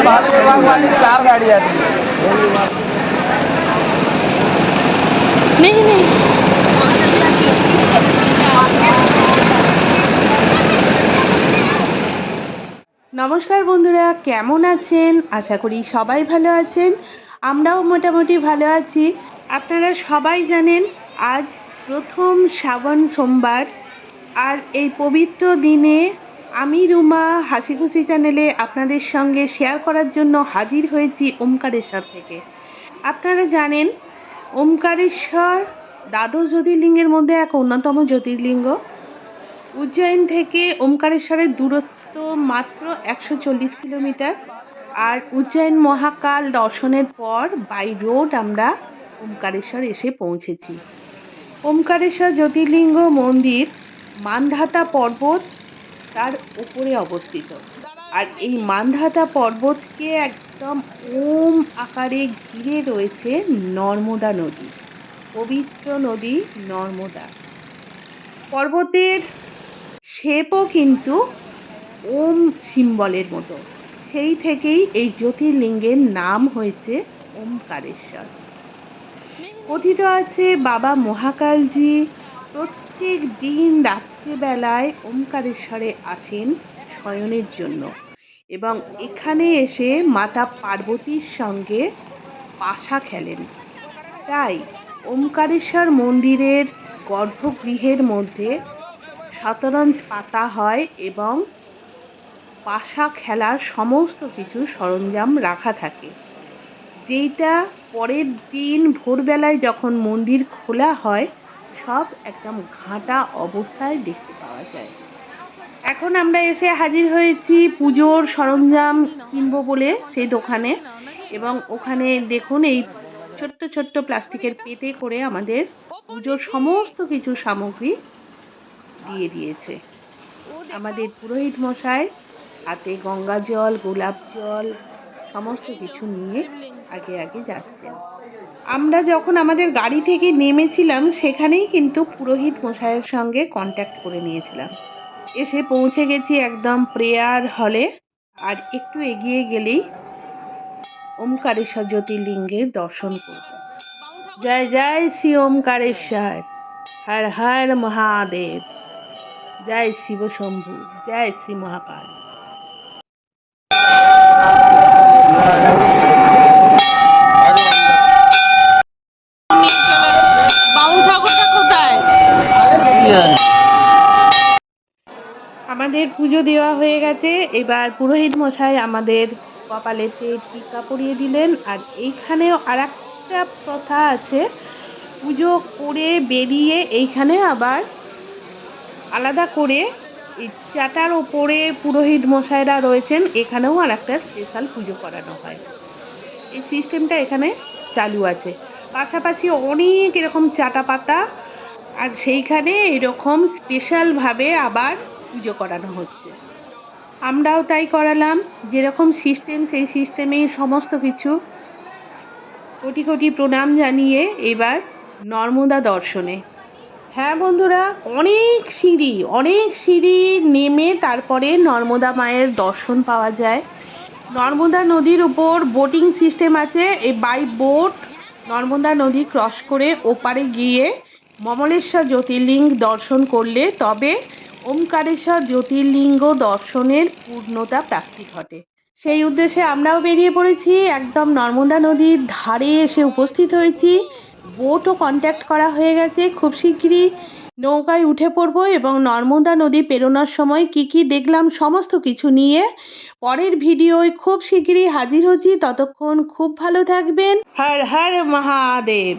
भालू विभाग वाली चार गाड़ियाँ थी नहीं नहीं নমস্কার বন্ধুরা কেমন আছেন আশা করি সবাই ভালো আছেন আমরাও মোটামুটি ভালো আছি আপনারা সবাই জানেন আজ প্রথম শ্রাবণ সোমবার আর এই পবিত্র দিনে আমি রুমা হাসি খুশি চ্যানেলে আপনাদের সঙ্গে শেয়ার করার জন্য হাজির হয়েছি ওমকারেশ্বর থেকে। আপনারা জানেন, ওমকারেশ্বর দ্বাদশ জ্যোতির্লিঙ্গের মধ্যে এক অন্যতম জ্যোতির্লিঙ্গ। উজ্জয়ন থেকে ওমকারেশ্বরের দূরত্ব মাত্র একশো চল্লিশ কিলোমিটার আর উজ্জয়ন মহাকাল দর্শনের পর বাই রোড আমরা ওমকারেশ্বর এসে পৌঁছেছি। ওমকারেশ্বর জ্যোতির্লিঙ্গ মন্দির মানধাতা পর্বত তার উপরে অবস্থিত। আর এই মানধাতা পর্বতকে একদম ওম আকারে ঘিরে রয়েছে নর্মদা নদী, পবিত্র নদী নর্মদা। পর্বতের শেপও কিন্তু ওম সিম্বলের মতো। সেই থেকেই এই জ্যোতির্লিঙ্গের নাম হয়েছে ওমকারেশ্বর। কথিত আছে বাবা মহাকালজি প্রত্যেক দিন রাত্রিবেলায় ওমকারেশ্বরে আসেন শয়নের জন্য এবং এখানে এসে মাতা পার্বতীর সঙ্গে পাশা খেলেন। তাই ওমকারেশ্বর মন্দিরের গর্ভগৃহের মধ্যে শতরঞ্জ পাতা হয় এবং পাশা খেলার সমস্ত কিছু সরঞ্জাম রাখা থাকে। যেইটা পরের দিন ভোরবেলায় যখন মন্দির খোলা হয় সব একদম ঘাঁটা অবস্থায় দেখতে পাওয়া যায়। এখন আমরা এসে হাজির হয়েছি পুজোর সরঞ্জাম কিনবো বলে সেই দোকানে এবং ওখানে দেখুন এই ছোট্ট ছোট্ট প্লাস্টিকের পেতে করে আমাদের পুজোর সমস্ত কিছু সামগ্রী দিয়ে দিয়েছে। আমাদের পুরোহিত মশাই, হাতে গঙ্গা জল, গোলাপ জল সমস্ত কিছু নিয়ে আগে আগে যাচ্ছেন। আমরা যখন আমাদের গাড়ি থেকে নেমেছিলাম, সেখানেই কিন্তু পুরোহিত মশাইয়ের সঙ্গে কন্ট্যাক্ট করে নিয়েছিলাম। এসে পৌঁছে গেছি একদম প্রেয়ার হলে আর একটু এগিয়ে গেলেই ওমকারেশ্বর জ্যোতির্লিঙ্গের দর্শন করব। জয় জয় শ্রী ওমকারেশ্বর। হর হর মহাদেব। জয় শিব শম্ভু। জয় শ্রী মহাকাল আমাদের পুজো দেওয়া হয়ে গেছে। এবার পুরোহিত মশাই আমাদের কপালেতে টিকা পরিয়ে দিলেন। আর এইখানেও আর একটা প্রথা আছে। পুজো করে বেরিয়ে এইখানে আবার আলাদা করে এই চাটার ওপরে পুরোহিত মশাইরা রয়েছেন, এখানেও আর একটা স্পেশাল পুজো করানো হয়। এই সিস্টেমটা এখানে চালু আছে। পাশাপাশি অনেক এরকম চাটা পাতা, আর সেইখানে এরকম স্পেশালভাবে আবার পুজো করানো হচ্ছে। আমরাও তাই করালাম, যেরকম সিস্টেম সেই সিস্টেমেই সমস্ত কিছু। কোটি কোটি প্রণাম জানিয়ে এবার নর্মদা দর্শনে হ্যাঁ বন্ধুরা, অনেক সিঁড়ি অনেক সিঁড়ি নেমে তারপরে নর্মদা মায়ের দর্শন পাওয়া যায়। নর্মদা নদীর উপর বোটিং সিস্টেম আছে, এই বাই বোট নর্মদা নদী ক্রস করে ওপারে গিয়ে মমলেশ্বর জ্যোতির্লিঙ্গ দর্শন করলে তবে ওমকারেশ্বর জ্যোতির্লিঙ্গ দর্শনের পূর্ণতা প্রাপ্তি ঘটে। সেই উদ্দেশ্যে আমরাও বেরিয়ে পড়েছি, একদম নর্মদা নদীর ধারে এসে উপস্থিত হয়েছি। বোটও কন্ট্যাক্ট করা হয়ে গেছে। খুব শিগগিরই নৌকায় উঠে পড়ব এবং নর্মদা নদী পেরোনোর সময় কি কি দেখলাম সমস্ত কিছু নিয়ে পরের ভিডিওয় খুব শিগগিরই হাজির হচ্ছি। ততক্ষণ খুব ভালো থাকবেন। হর হর মহাদেব।